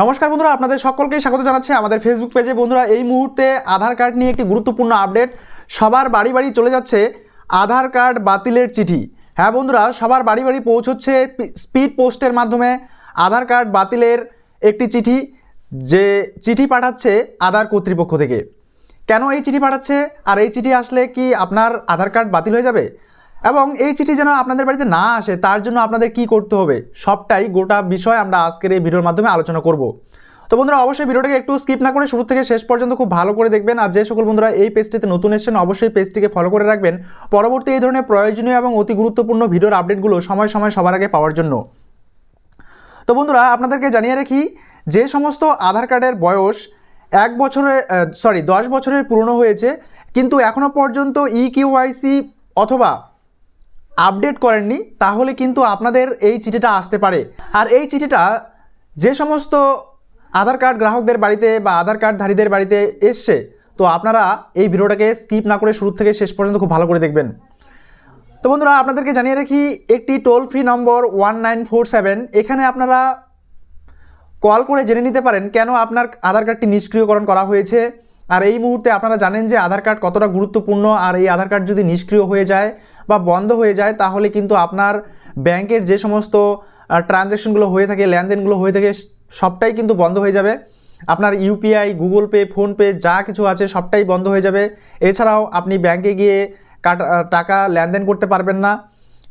নমস্কার বন্ধুরা, আপনাদের সকলকেই স্বাগত জানাচ্ছি আমাদের ফেসবুক পেজে বন্ধুরা, এই মুহূর্তে আধার কার্ড নিয়ে একটি গুরুত্বপূর্ণ আপডেট সবার বাড়ি বাড়ি চলে যাচ্ছে আধার কার্ড বাতিলের চিঠি। হ্যাঁ বন্ধুরা, সবার বাড়ি বাড়ি পৌঁছচ্ছে স্পিড পোস্টের মাধ্যমে আধার কার্ড বাতিলের একটি চিঠি, যে চিঠি পাঠাচ্ছে আধার কর্তৃপক্ষ থেকে। কেন এই চিঠি পাঠাচ্ছে? আর এই চিঠি আসলে কি আপনার আধার কার্ড বাতিল হয়ে যাবে? এবং এই চিঠি যেন আপনাদের বাড়িতে না আসে, তার জন্য আপনাদের কি করতে হবে? সবটাই গোটা বিষয় আমরা আজকের এই ভিডিওর মাধ্যমে আলোচনা করব। তো বন্ধুরা, অবশ্যই ভিডিওটাকে একটু স্কিপ না করে শুরু থেকে শেষ পর্যন্ত খুব ভালো করে দেখবেন। আর যে সকল বন্ধুরা এই পেজটিতে নতুন এসেছেন, অবশ্যই পেজটিকে ফলো করে রাখবেন। পরবর্তী এই ধরনের প্রয়োজনীয় এবং অতি গুরুত্বপূর্ণ ভিডিওর আপডেটগুলো সময় সময় সবার আগে পাওয়ার জন্য। তো বন্ধুরা, আপনাদেরকে জানিয়ে রাখি, যে সমস্ত আধার কার্ডের বয়স এক বছরে সরি দশ বছরের পুরনো হয়েছে, কিন্তু এখনও পর্যন্ত ই কিউআইসি অথবা আপডেট করেননি, তাহলে কিন্তু আপনাদের এই চিঠিটা আসতে পারে। আর এই চিঠিটা যে সমস্ত আধার কার্ড গ্রাহকদের বাড়িতে বা আধার কার্ডধারীদের বাড়িতে এসছে, তো আপনারা এই ভিডিওটাকে স্কিপ না করে শুরু থেকে শেষ পর্যন্ত খুব ভালো করে দেখবেন। তো বন্ধুরা, আপনাদেরকে জানিয়ে রাখি, একটি toll free number one nine four seven এখানে আপনারা কল করে জেনে নিতে পারেন কেন আপনার আধার কার্ডটি নিষ্ক্রিয়করণ করা হয়েছে। আর এই মুহূর্তে আপনারা জানেন যে আধার কার্ড কতটা গুরুত্বপূর্ণ, আর এই আধার কার্ড যদি নিষ্ক্রিয় হয়ে যায় বা বন্ধ হয়ে যায়, তাহলে কিন্তু আপনার ব্যাংকের যে সমস্ত ট্রানজ্যাকশনগুলো হয়ে থাকে, লেনদেনগুলো হয়ে থাকে, সবটাই কিন্তু বন্ধ হয়ে যাবে। আপনার ইউপিআই গুগল পে ফোনপে যা কিছু আছে, সবটাই বন্ধ হয়ে যাবে। এছাড়াও আপনি ব্যাংকে গিয়ে টাকা লেনদেন করতে পারবেন না।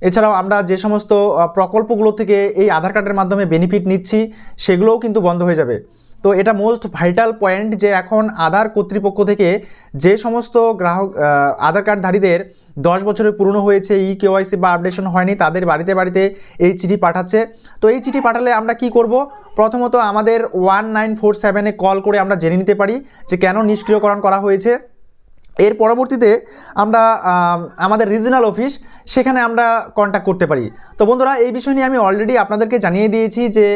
এছাড়াও আমরা যে সমস্ত প্রকল্পগুলো থেকে এই আধার কার্ডের মাধ্যমে বেনিফিট নিচ্ছি, সেগুলোও কিন্তু বন্ধ হয়ে যাবে। তো এটা মোস্ট ভাইটাল পয়েন্ট যে এখন আধার কর্তৃপক্ষ থেকে যে সমস্ত গ্রাহক আধার কার্ডধারীদের দশ বছরের পুরনো হয়েছে ই কেওয়াইসি বা আপডেশন হয়নি, তাদের বাড়িতে বাড়িতে এই চিঠি পাঠাচ্ছে। তো এই চিঠি পাঠালে আমরা কি করব? প্রথমত আমাদের ওয়ান নাইন ফোর সেভেনে কল করে আমরা জেনে নিতে পারি যে কেন নিষ্ক্রিয়করণ করা হয়েছে। এর পরবর্তীতে আমরা আমাদের রিজনাল অফিস সেখানে আমরা কন্ট্যাক্ট করতে পারি। তো বন্ধুরা, এই বিষয় নিয়ে আমি অলরেডি আপনাদেরকে জানিয়ে দিয়েছি যে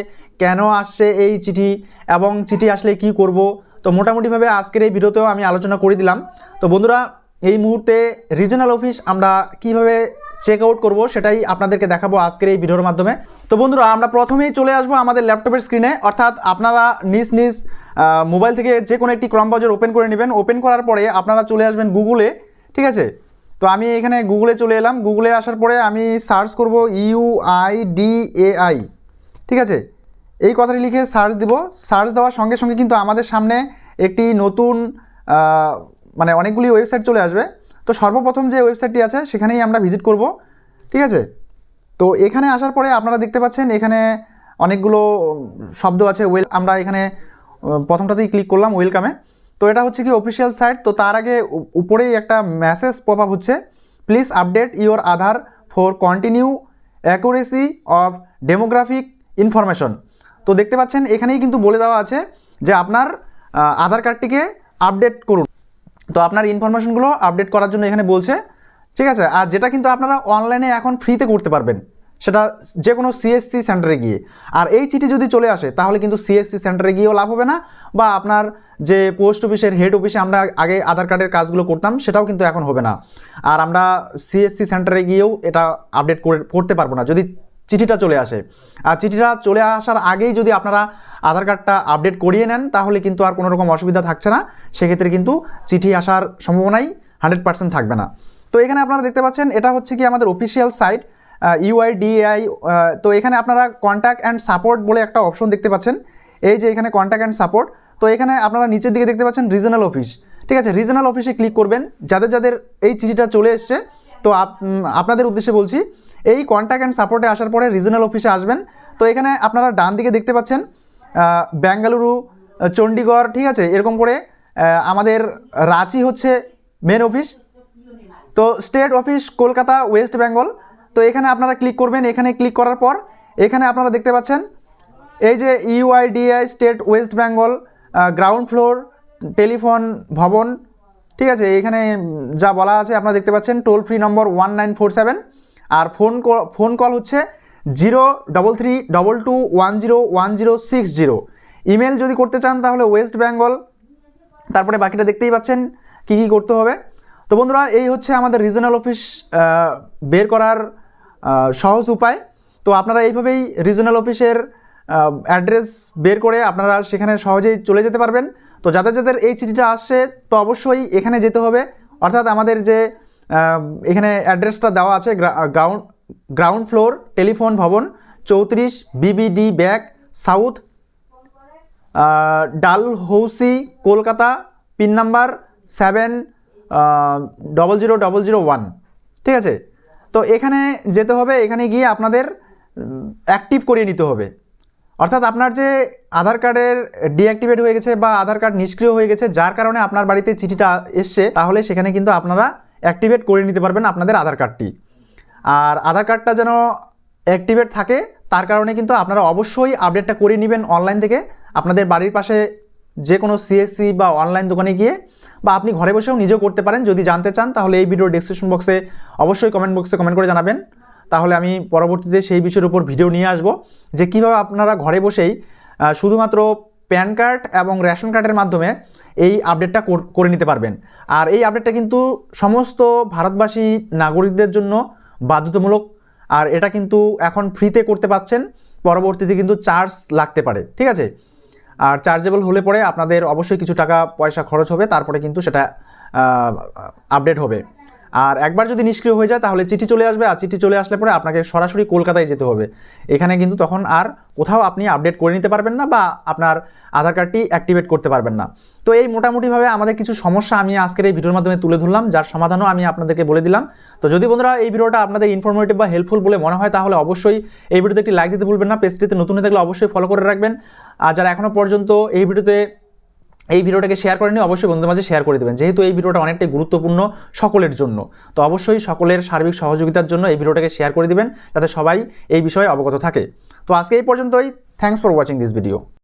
কেন আসছে এই চিঠি এবং চিঠি আসলে কি করব। তো মোটামুটিভাবে আজকের এই ভিডিওতেও আমি আলোচনা করে দিলাম। তো বন্ধুরা, এই মুহূর্তে রিজনাল অফিস আমরা কীভাবে চেক আউট করব সেটাই আপনাদেরকে দেখাবো আজকের এই ভিডিওর মাধ্যমে। তো বন্ধুরা, আমরা প্রথমেই চলে আসব আমাদের ল্যাপটপের স্ক্রিনে অর্থাৎ আপনারা নিজ নিজ মোবাইল থেকে যে কোনো একটি ক্রম ব্রাউজার ওপেন করে নেবেন। ওপেন করার পরে আপনারা চলে আসবেন গুগলে ঠিক আছে? তো আমি এখানে গুগলে চলে এলাম। গুগলে আসার পরে আমি সার্চ করব আই ঠিক আছে? এই কথাটি লিখে সার্চ দিব। সার্চ দেওয়ার সঙ্গে সঙ্গে কিন্তু আমাদের সামনে একটি নতুন মানে অনেকগুলি ওয়েবসাইট চলে আসবে। তো সর্বপ্রথম যে ওয়েবসাইটটি আছে, সেখানেই আমরা ভিজিট করব, ঠিক আছে? তো এখানে আসার পরে আপনারা দেখতে পাচ্ছেন, এখানে অনেকগুলো শব্দ আছে। ওয়েল আমরা এখানে প্রথমটাতেই ক্লিক করলাম ওয়েলকামে তো এটা হচ্ছে কি অফিসিয়াল সাইট তো তার আগে উপরেই একটা মেসেজ পপ আপ হচ্ছে। Please update your Aadhaar for continue accuracy of demographic information তো দেখতে পাচ্ছেন, এখানেই কিন্তু বলে দেওয়া আছে যে আপনার আধার কার্ডটিকে আপডেট করুন। তো আপনার ইনফরমেশনগুলো আপডেট করার জন্য এখানে বলছে, ঠিক আছে? আর যেটা কিন্তু আপনারা অনলাইনে এখন ফ্রিতে করতে পারবেন। সেটা যে কোনো সিএসসি সেন্টারে গিয়ে। আর এই চিঠি যদি চলে আসে, তাহলে কিন্তু সিএসসি সেন্টারে গিয়েও লাভ হবে না, বা আপনার যে পোস্ট অফিসের হেড অফিসে আমরা আগে আধার কার্ডের কাজগুলো করতাম, সেটাও কিন্তু এখন হবে না। আর আমরা সিএসসি সেন্টারে গিয়েও এটা আপডেট করে, করতে পারব না, যদি চিঠিটা চলে আসে। আর চিঠিটা চলে আসার আগেই যদি আপনারা আধার কার্ডটা আপডেট করিয়ে নেন, তাহলে কিন্তু আর কোনো রকম অসুবিধা থাকছে না। সেক্ষেত্রে কিন্তু চিঠি আসার সম্ভাবনাই হান্ড্রেড পার্সেন্ট থাকবে না। তো এখানে আপনারা দেখতে পাচ্ছেন, এটা হচ্ছে কি আমাদের অফিসিয়াল সাইট ইউআইডিআই তো এখানে আপনারা কন্ট্যাক্ট অ্যান্ড সাপোর্ট বলে একটা অপশন দেখতে পাচ্ছেন। এই যে এখানে কন্ট্যাক্ট অ্যান্ড সাপোর্ট তো এখানে আপনারা নিচের দিকে দেখতে পাচ্ছেন রিজনাল অফিস ঠিক আছে রিজনাল অফিসে ক্লিক করবেন। যাদের যাদের এই চিঠিটা চলে এসছে, তো আপ- আপনাদের উদ্দেশ্যে বলছি, এই কন্ট্যাক্ট অ্যান্ড সাপোর্টে আসার পরে রিজনাল অফিসে আসবেন। তো এখানে আপনারা ডান দিকে দেখতে পাচ্ছেন বেঙ্গালুরু চণ্ডীগড় ঠিক আছে, এরকম করে আমাদের রাঁচি হচ্ছে মেন অফিস তো state office Kolkata West Bengal তো এখানে আপনারা ক্লিক করবেন, এখানে ক্লিক করার পর এখানে আপনারা দেখতে পাচ্ছেন এই যে UIDAI state West Bengal ground floor telephone Bhavan, ঠিক আছে? এখানে যা বলা আছে আপনারা দেখতে পাচ্ছেন toll free number one nine four seven আর ফোন ফোন কল হচ্ছে zero double three double two one zero one zero six zero email যদি করতে চান তাহলে ওয়েস্ট বেঙ্গল তারপরে বাকিটা দেখতেই পাচ্ছেন কি কি করতে হবে। তো বন্ধুরা, এই হচ্ছে আমাদের রিজনাল অফিস বের করার সহজ উপায়। তো আপনারা এইভাবেই রিজনাল অফিসের অ্যাড্রেস বের করে আপনারা সেখানে সহজেই চলে যেতে পারবেন। তো যাদের যাদের এই চিঠিটা আসছে, তো অবশ্যই এখানে যেতে হবে। অর্থাৎ আমাদের যে এখানে অ্যাড্রেসটা দেওয়া আছে ground ground floor telephone Bhavan, চৌত্রিশ BBD Bag south Dalhousie, Kolkata pin number seven double zero double zero one ঠিক আছে? তো এখানে যেতে হবে, এখানে গিয়ে আপনাদের অ্যাক্টিভ করিয়ে নিতে হবে। অর্থাৎ আপনার যে আধার কার্ডের ডিঅ্যাক্টিভেট হয়ে গেছে বা আধার কার্ড নিষ্ক্রিয় হয়ে গেছে, যার কারণে আপনার বাড়িতে চিঠিটা এসছে, তাহলে সেখানে কিন্তু আপনারা অ্যাক্টিভেট করে নিতে পারবেন আপনাদের আধার কার্ডটি। আর আধার কার্ডটা যেন অ্যাক্টিভেট থাকে, তার কারণে কিন্তু আপনারা অবশ্যই আপডেটটা করে নেবেন অনলাইন থেকে। আপনাদের বাড়ির পাশে যে কোনো সিএসসি বা অনলাইন দোকানে গিয়ে বা আপনি ঘরে বসেও নিজেও করতে পারেন। যদি জানতে চান, তাহলে এই ভিডিওর ডিসক্রিপশন বক্সে অবশ্যই কমেন্ট বক্সে কমেন্ট করে জানাবেন। তাহলে আমি পরবর্তীতে সেই বিষয়ের উপর ভিডিও নিয়ে আসব, যে কীভাবে আপনারা ঘরে বসেই শুধুমাত্র প্যান কার্ড এবং রেশন কার্ডের মাধ্যমে এই আপডেটটা করে নিতে পারবেন। আর এই আপডেটটা কিন্তু সমস্ত ভারতবাসী নাগরিকদের জন্য বাধ্যতামূলক। আর এটা কিন্তু এখন ফ্রিতে করতে পাচ্ছেন, পরবর্তীতে কিন্তু চার্জ লাগতে পারে। ঠিক আছে? আর চার্জেবল হলে পরে আপনাদের অবশ্যই কিছু টাকা পয়সা খরচ হবে, তারপরে কিন্তু সেটা আপডেট হবে। আর একবার যদি নিষ্ক্রিয় হয়ে যায়, তাহলে চিঠি চলে আসবে, আর চিঠি চলে আসলে পরে আপনাকে সরাসরি কলকাতায় যেতে হবে। এখানে কিন্তু তখন আর কোথাও আপনি আপডেট করে নিতে পারবেন না বা আপনার আধার কার্ডটি অ্যাক্টিভেট করতে পারবেন না। তো এই মোটামুটিভাবে আমাদের কিছু সমস্যা আমি আজকের এই ভিডিওর মাধ্যমে তুলে ধরলাম, যার সমাধানও আমি আপনাদেরকে বলে দিলাম। তো যদি বন্ধুরা এই ভিডিওটা আপনাদের ইনফরমেটিভ বা হেল্পফুল বলে মনে হয়, তাহলে অবশ্যই এই ভিডিওতে একটি লাইক দিতে ভুলবেন না। পেজটিতে নতুন হয়ে থাকলে অবশ্যই ফলো করে রাখবেন। আর যারা এখনও পর্যন্ত এই ভিডিওতে, এই ভিডিওটাকে শেয়ার করেনি অবশ্যই বন্ধুদের মাঝে শেয়ার করে দেবেন। যেহেতু এই ভিডিওটা অনেকটাই গুরুত্বপূর্ণ সকলের জন্য। তো অবশ্যই সকলের সার্বিক সহযোগিতার জন্য এই ভিডিওটাকে শেয়ার করে দেবেন, যাতে সবাই এই বিষয়ে অবগত থাকে। তো আজকে এই পর্যন্তই। Thanks for watching this video